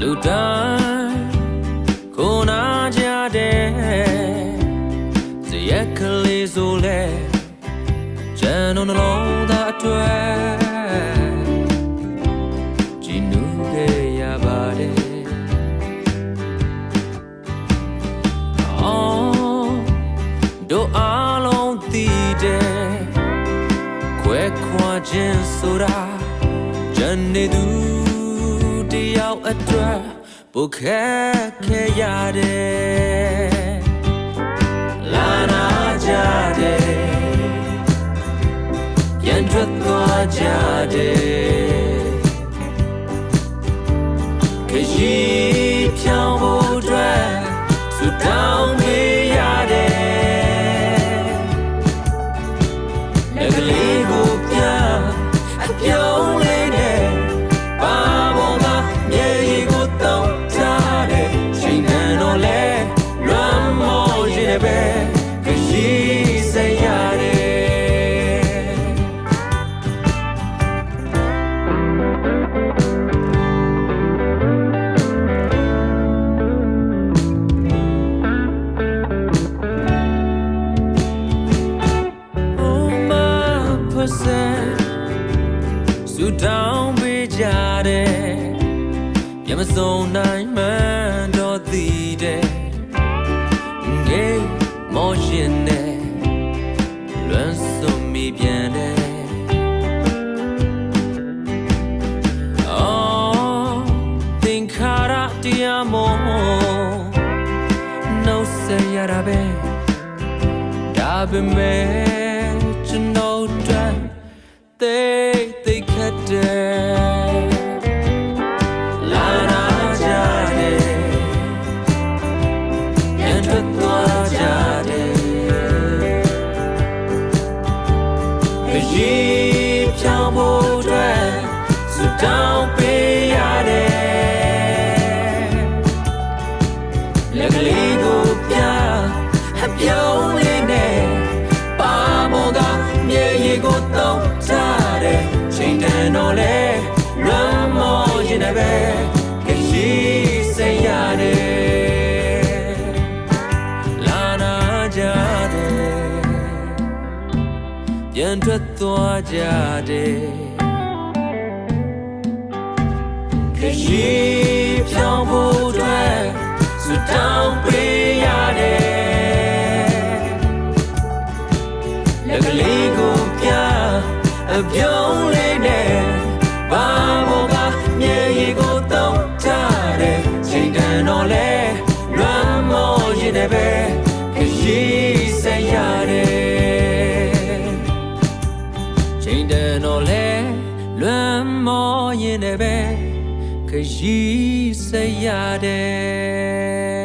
လူတိုင်းကိုနာကြတဲ့ဇယက်ကလေးဆိုလဲကျန်တော့နှလုံးသားအတွက်ကြည်နူးခဲ့ရပါတယ်အော်တို့အားလုံးသိတယ်ခွဲခွာခြင်းဆိုတာဂျန်နေသူ တယောက်အတွက်ပုတ်ခက်ခဲရတယ်လာနာကြတယ်ပြန်ထွက်သွားကြတယ် ပဲခရီးစရတယ် Oh my person ဆူတောင်းပေးကြတယ်ပြမစုံနိုင်မှန်း ပြန်တယ်အော်သင်္ခါရတရားမောနှုတ်ဆက်ရတာပဲဒါပေမဲ့ တောင်းပေးရတယ်လက်ကလေးကိုပြအပြုံးလေးနဲ့ပါမောကမြေရီကိုတောင်းထားတဲ့ချိန်တန်တော့လဲလွမ်းမောရင်လည်းပဲခရီးစိတ်ရတယ်လာနာကြတယ်ပြန်ထွက်သွားကြတယ် ခရီးဖြောင်းဖို့အတွက်စူတောင်းပေးရတယ်လက်ကလေးကိုပြအပြုံးလေးနဲ့ဘာဘောကမြေရီကိုတောင်းထားတဲ့ချိန်တန်တော့လဲလွမ်းမောရင်လည်းပဲခရီးဆက်ရတယ်ချိန်တန်တော့လဲလွမ်းမောရင်လည်းပဲ ခရီးဆက်ရတယ်